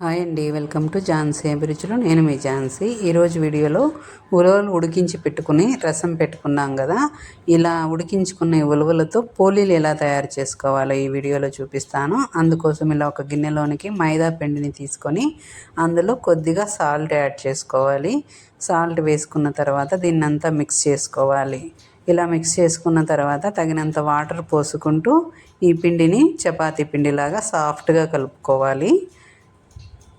Hi అండి welcome to Jhansi అభిరుచిలో. నేను మీ ఝాన్సీ. ఈరోజు వీడియోలో ఉలవలు ఉడికించి పెట్టుకుని రసం పెట్టుకున్నాం కదా. ఇలా ఉడికించుకున్న ఉలవలతో పోలీలు ఎలా తయారు చేసుకోవాలో ఈ వీడియోలో చూపిస్తాను. అందుకోసం ఇలా ఒక గిన్నెలోనికి మైదా పిండిని తీసుకొని అందులో కొద్దిగా సాల్ట్ యాడ్ చేసుకోవాలి. సాల్ట్ వేసుకున్న తర్వాత దీన్ని అంతా మిక్స్ చేసుకోవాలి. ఇలా మిక్స్ చేసుకున్న తర్వాత తగినంత వాటర్ పోసుకుంటూ ఈ పిండిని చపాతీ పిండిలాగా సాఫ్ట్గా కలుపుకోవాలి.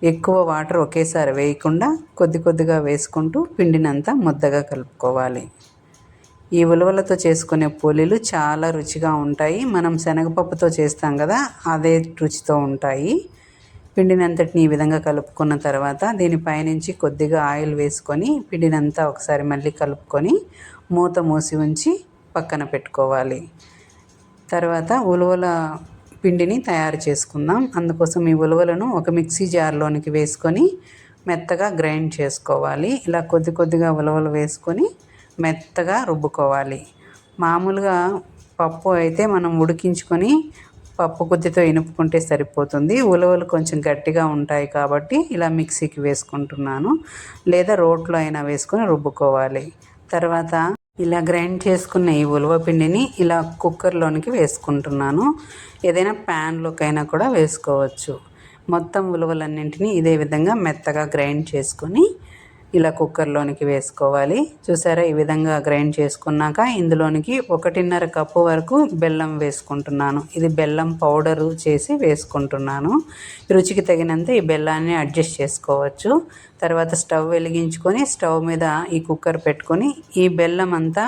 ఎక్కువ వాటర్ ఒకేసారి వేయకుండా కొద్ది కొద్దిగా వేసుకుంటూ పిండినంతా ముద్దగా కలుపుకోవాలి. ఈ ఉలవలతో చేసుకునే పోలీలు చాలా రుచిగా ఉంటాయి. మనం శనగపప్పుతో చేస్తాం కదా అదే రుచితో ఉంటాయి. పిండినంతటిని ఈ విధంగా కలుపుకున్న తర్వాత దీనిపైనుంచి కొద్దిగా ఆయిల్ వేసుకొని పిండినంతా ఒకసారి మళ్ళీ కలుపుకొని మూత మూసి ఉంచి పక్కన పెట్టుకోవాలి. తర్వాత ఉలవల పిండిని తయారు చేసుకుందాం. అందుకోసం ఈ ఉలవలను ఒక మిక్సీ జార్లోనికి వేసుకొని మెత్తగా గ్రైండ్ చేసుకోవాలి. ఇలా కొద్ది కొద్దిగా ఉలవలు వేసుకొని మెత్తగా రుబ్బుకోవాలి. మామూలుగా పప్పు అయితే మనం ఉడికించుకొని పప్పు కొద్దితో ఇనుపుకుంటే సరిపోతుంది. ఉలవలు కొంచెం గట్టిగా ఉంటాయి కాబట్టి ఇలా మిక్సీకి వేసుకుంటున్నాను. లేదా రోట్లో అయినా వేసుకొని రుబ్బుకోవాలి. తర్వాత ఇలా గ్రైండ్ చేసుకున్న ఈ ఉలవ పిండిని ఇలా కుక్కర్లోనికి వేసుకుంటున్నాను. ఏదైనా ప్యాన్లోకైనా కూడా వేసుకోవచ్చు. మొత్తం ఉలవలన్నింటినీ ఇదే విధంగా మెత్తగా గ్రైండ్ చేసుకొని ఇలా కుక్కర్లోనికి వేసుకోవాలి. చూసారా? ఈ విధంగా గ్రైండ్ చేసుకున్నాక ఇందులోనికి ఒకటిన్నర కప్పు వరకు బెల్లం వేసుకుంటున్నాను. ఇది బెల్లం పౌడరు చేసి వేసుకుంటున్నాను. రుచికి తగినంత ఈ బెల్లాన్ని అడ్జస్ట్ చేసుకోవచ్చు. తర్వాత స్టవ్ వెలిగించుకొని స్టవ్ మీద ఈ కుక్కర్ పెట్టుకొని ఈ బెల్లం అంతా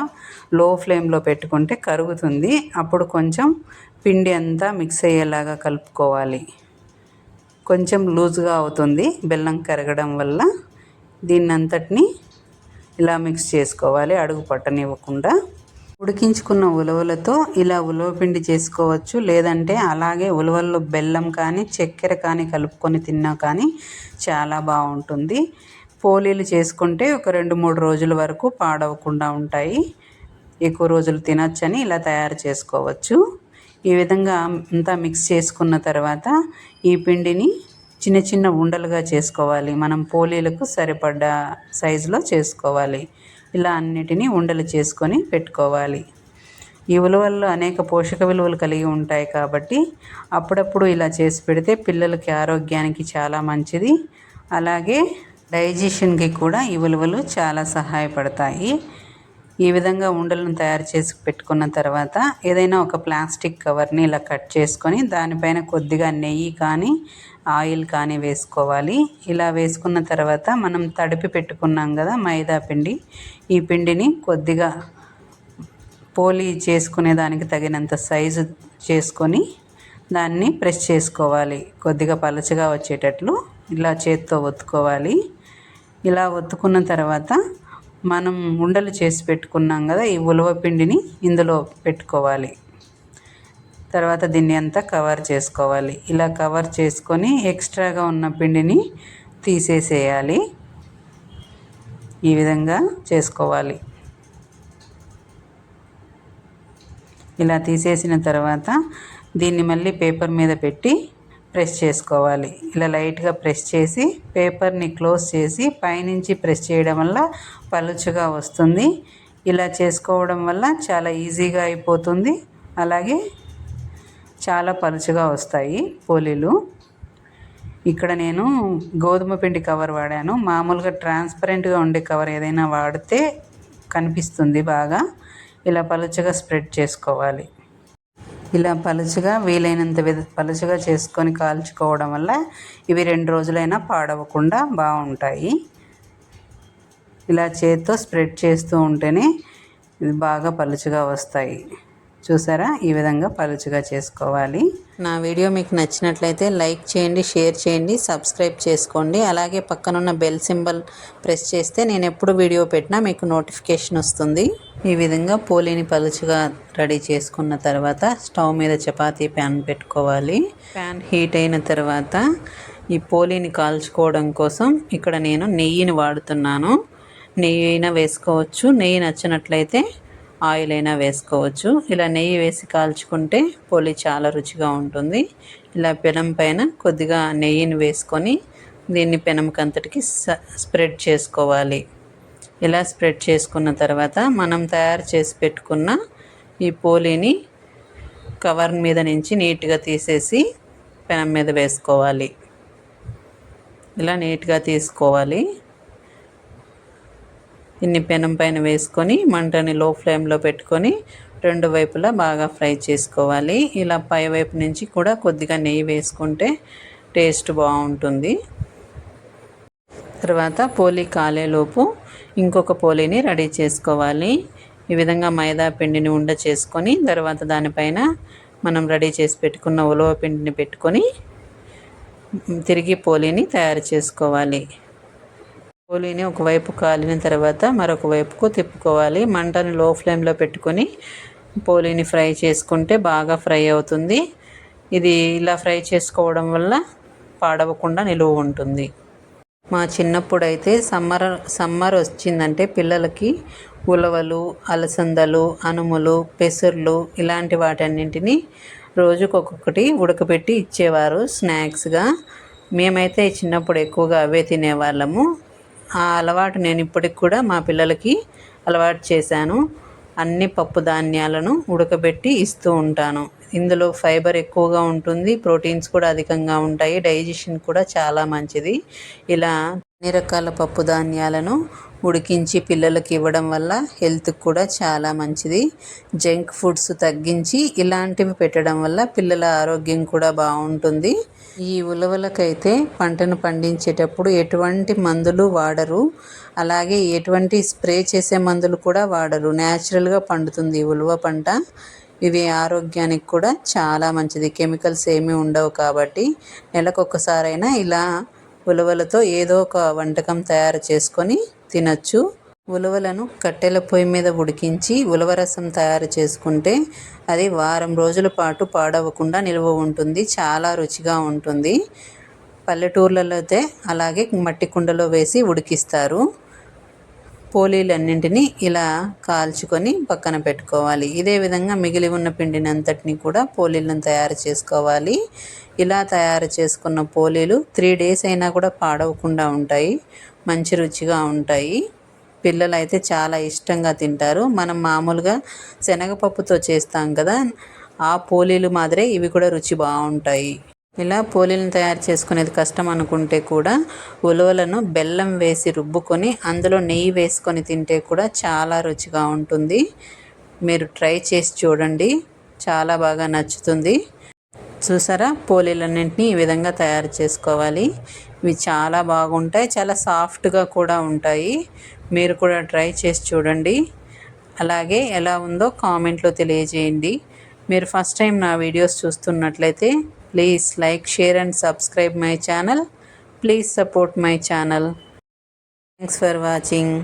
లో ఫ్లేమ్లో పెట్టుకుంటే కరుగుతుంది. అప్పుడు కొంచెం పిండి అంతా మిక్స్ అయ్యేలాగా కలుపుకోవాలి. కొంచెం లూజ్గా అవుతుంది బెల్లం కరగడం వల్ల. దీన్ని అంతటిని ఇలా మిక్స్ చేసుకోవాలి. అడుగు పట్టనివ్వకుండా. ఉడికించుకున్న ఉలవలతో ఇలా ఉలవ పిండి చేసుకోవచ్చు. లేదంటే అలాగే ఉలవల్లో బెల్లం కానీ చక్కెర కానీ కలుపుకొని తిన్నా కానీ చాలా బాగుంటుంది. పోలీలు చేసుకుంటే ఒక రెండు మూడు రోజుల వరకు పాడవకుండా ఉంటాయి. ఎక్కువ రోజులు తినొచ్చని ఇలా తయారు చేసుకోవచ్చు. ఈ విధంగా అంతా మిక్స్ చేసుకున్న తర్వాత ఈ పిండిని చిన్న చిన్న ఉండలుగా చేసుకోవాలి. మనం పోలీలకు సరిపడ్డ సైజులో చేసుకోవాలి. ఇలా అన్నిటినీ ఉండలు చేసుకొని పెట్టుకోవాలి. ఈ ఉలవల్లో అనేక పోషక విలువలు కలిగి ఉంటాయి కాబట్టి అప్పుడప్పుడు ఇలా చేసి పెడితే పిల్లలకి ఆరోగ్యానికి చాలా మంచిది. అలాగే డైజెషన్కి కూడా ఈ ఉలవలు చాలా సహాయపడతాయి. ఈ విధంగా ఉండలను తయారు చేసి పెట్టుకున్న తర్వాత ఏదైనా ఒక ప్లాస్టిక్ కవర్ని ఇలా కట్ చేసుకొని దానిపైన కొద్దిగా నెయ్యి కానీ ఆయిల్ కానీ వేసుకోవాలి. ఇలా వేసుకున్న తర్వాత మనం తడిపి పెట్టుకున్నాం కదా మైదా పిండి. ఈ పిండిని కొద్దిగా పోలి చేసుకునే దానికి తగినంత సైజు చేసుకొని దాన్ని ప్రెస్ చేసుకోవాలి. కొద్దిగా పలచగా వచ్చేటట్లు ఇలా చేత్తో ఒత్తుకోవాలి. ఇలా ఒత్తుకున్న తర్వాత మనం ఉండలు చేసి పెట్టుకున్నాం కదా ఈ ఉలవ పిండిని ఇందులో పెట్టుకోవాలి. తర్వాత దీన్ని అంతా కవర్ చేసుకోవాలి. ఇలా కవర్ చేసుకొని ఎక్స్ట్రాగా ఉన్న పిండిని తీసేసేయాలి. ఈ విధంగా చేసుకోవాలి. ఇలా తీసేసిన తర్వాత దీన్ని మళ్ళీ పేపర్ మీద పెట్టి ప్రెస్ చేసుకోవాలి. ఇలా లైట్గా ప్రెస్ చేసి పేపర్ని క్లోజ్ చేసి పైనుంచి ప్రెస్ చేయడం వల్ల పలుచుగా వస్తుంది. ఇలా చేసుకోవడం వల్ల చాలా ఈజీగా అయిపోతుంది. అలాగే చాలా పలుచగా వస్తాయి పోలీలు. ఇక్కడ నేను గోధుమ పిండి కవర్ వాడాను. మామూలుగా ట్రాన్స్పరెంట్గా ఉండే కవర్ ఏదైనా వాడితే కనిపిస్తుంది బాగా. ఇలా పలుచగా స్ప్రెడ్ చేసుకోవాలి. ఇలా పలుచగా వీలైనంత విధ పలుచగా చేసుకొని కాల్చుకోవడం వల్ల ఇవి రెండు రోజులైనా పాడవకుండా బాగుంటాయి. ఇలా చేత్తో స్ప్రెడ్ చేస్తూ ఉంటేనే ఇది బాగా పలుచగా వస్తాయి. చూసారా? ఈ విధంగా పలుచగా చేసుకోవాలి. నా వీడియో మీకు నచ్చినట్లయితే లైక్ చేయండి షేర్ చేయండి సబ్స్క్రైబ్ చేసుకోండి. అలాగే పక్కనున్న బెల్ సింబల్ ప్రెస్ చేస్తే నేను ఎప్పుడు వీడియో పెట్టినా మీకు నోటిఫికేషన్ వస్తుంది. ఈ విధంగా పోలీని పలుచగా రెడీ చేసుకున్న తర్వాత స్టవ్ మీద చపాతీ ప్యాన్ పెట్టుకోవాలి. ప్యాన్ హీట్ అయిన తర్వాత ఈ పోలీని కాల్చుకోవడం కోసం ఇక్కడ నేను నెయ్యిని వాడుతున్నాను. నెయ్యి అయినా వేసుకోవచ్చు. నెయ్యి నచ్చినట్లయితే ఆయిల్ అయినా వేసుకోవచ్చు. ఇలా నెయ్యి వేసి కాల్చుకుంటే పోలి చాలా రుచిగా ఉంటుంది. ఇలా పెనం పైన కొద్దిగా నెయ్యిని వేసుకొని దీన్ని పెనంకంతటికి స్ప్రెడ్ చేసుకోవాలి. ఇలా స్ప్రెడ్ చేసుకున్న తర్వాత మనం తయారు చేసి పెట్టుకున్న ఈ పోలీని కవర్ మీద నుంచి నీట్గా తీసేసి పెనం మీద వేసుకోవాలి. ఇలా నీట్గా తీసుకోవాలి. ఇన్ని పెనం పైన వేసుకొని మంటని లో ఫ్లేమ్లో పెట్టుకొని రెండు వైపులా బాగా ఫ్రై చేసుకోవాలి. ఇలా పై వైపు నుంచి కూడా కొద్దిగా నెయ్యి వేసుకుంటే టేస్ట్ బాగుంటుంది. తర్వాత పోలీ కాలేలోపు ఇంకొక పోలీని రెడీ చేసుకోవాలి. ఈ విధంగా మైదా పిండిని ఉండ చేసుకొని తర్వాత దానిపైన మనం రెడీ చేసి పెట్టుకున్న ఉలవ పిండిని పెట్టుకొని తిరిగి పోలీని తయారు చేసుకోవాలి. పోలీని ఒకవైపు కాలిన తర్వాత మరొక వైపుకు తిప్పుకోవాలి. మంటని లో ఫ్లేమ్లో పెట్టుకొని పోలీని ఫ్రై చేసుకుంటే బాగా ఫ్రై అవుతుంది. ఇది ఇలా ఫ్రై చేసుకోవడం వల్ల పాడవకుండా నిలువ ఉంటుంది. మా చిన్నప్పుడు అయితే సమ్మర్ సమ్మర్ వచ్చిందంటే పిల్లలకి ఉలవలు అలసందలు అనుములు పెసర్లు ఇలాంటి వాటన్నింటినీ రోజుకు ఒక్కొక్కటి ఉడకబెట్టి ఇచ్చేవారు స్నాక్స్గా. మేమైతే చిన్నప్పుడు ఎక్కువగా అవే తినేవాళ్ళము. ఆ అలవాటు నేను ఇప్పటికి కూడా మా పిల్లలకి అలవాటు చేశాను. అన్ని పప్పు ధాన్యాలను ఉడకబెట్టి ఇస్తూ ఉంటాను. ఇందులో ఫైబర్ ఎక్కువగా ఉంటుంది ప్రోటీన్స్ కూడా అధికంగా ఉంటాయి డైజెషన్ కూడా చాలా మంచిది. ఇలా అన్ని రకాల పప్పు ధాన్యాలను ఉడికించి పిల్లలకి ఇవ్వడం వల్ల హెల్త్కి కూడా చాలా మంచిది. జంక్ ఫుడ్స్ తగ్గించి ఇలాంటివి పెట్టడం వల్ల పిల్లల ఆరోగ్యం కూడా బాగుంటుంది. ఈ ఉలవలకైతే పంటను పండించేటప్పుడు ఎటువంటి మందులు వాడరు. అలాగే ఎటువంటి స్ప్రే చేసే మందులు కూడా వాడరు. న్యాచురల్గా పండుతుంది ఉలవ పంట. ఇవి ఆరోగ్యానికి కూడా చాలా మంచిది. కెమికల్స్ ఏమీ ఉండవు కాబట్టి నెలకొకసారైనా ఇలా ఉలవలతో ఏదో ఒక వంటకం తయారు చేసుకొని తినచ్చు. ఉలవలను కట్టెల పొయ్యి మీద ఉడికించి ఉలవరసం తయారు చేసుకుంటే అది వారం రోజుల పాటు పాడవకుండా నిల్వ ఉంటుంది చాలా రుచిగా ఉంటుంది. పల్లెటూర్లలో అయితే అలాగే మట్టి కుండలో వేసి ఉడికిస్తారు. పోలీలన్నింటినీ ఇలా కాల్చుకొని పక్కన పెట్టుకోవాలి. ఇదే విధంగా మిగిలి ఉన్న పిండిని అంతటిని కూడా పోలీలను తయారు చేసుకోవాలి. ఇలా తయారు చేసుకున్న పోలీలు త్రీ డేస్ అయినా కూడా పాడవకుండా ఉంటాయి మంచి రుచిగా ఉంటాయి. పిల్లలు అయితే చాలా ఇష్టంగా తింటారు. మనం మామూలుగా శనగపప్పుతో చేస్తాం కదా ఆ పోలీలు మాదిరే ఇవి కూడా రుచి బాగుంటాయి. ఇలా పోలీలను తయారు చేసుకునేది కష్టం అనుకుంటే కూడా ఉలవలను బెల్లం వేసి రుబ్బుకొని అందులో నెయ్యి వేసుకొని తింటే కూడా చాలా రుచిగా ఉంటుంది. మీరు ట్రై చేసి చూడండి చాలా బాగా నచ్చుతుంది. చూసారా? పోలీలన్నింటినీ ఈ విధంగా తయారు చేసుకోవాలి. ఇవి చాలా బాగుంటాయి చాలా సాఫ్ట్గా కూడా ఉంటాయి. మీరు కూడా ట్రై చేసి చూడండి. అలాగే ఎలా ఉందో కామెంట్లో తెలియజేయండి. మీరు ఫస్ట్ టైం నా వీడియోస్ చూస్తున్నట్లయితే please like share and subscribe my channel. Please support my channel. Thanks for watching.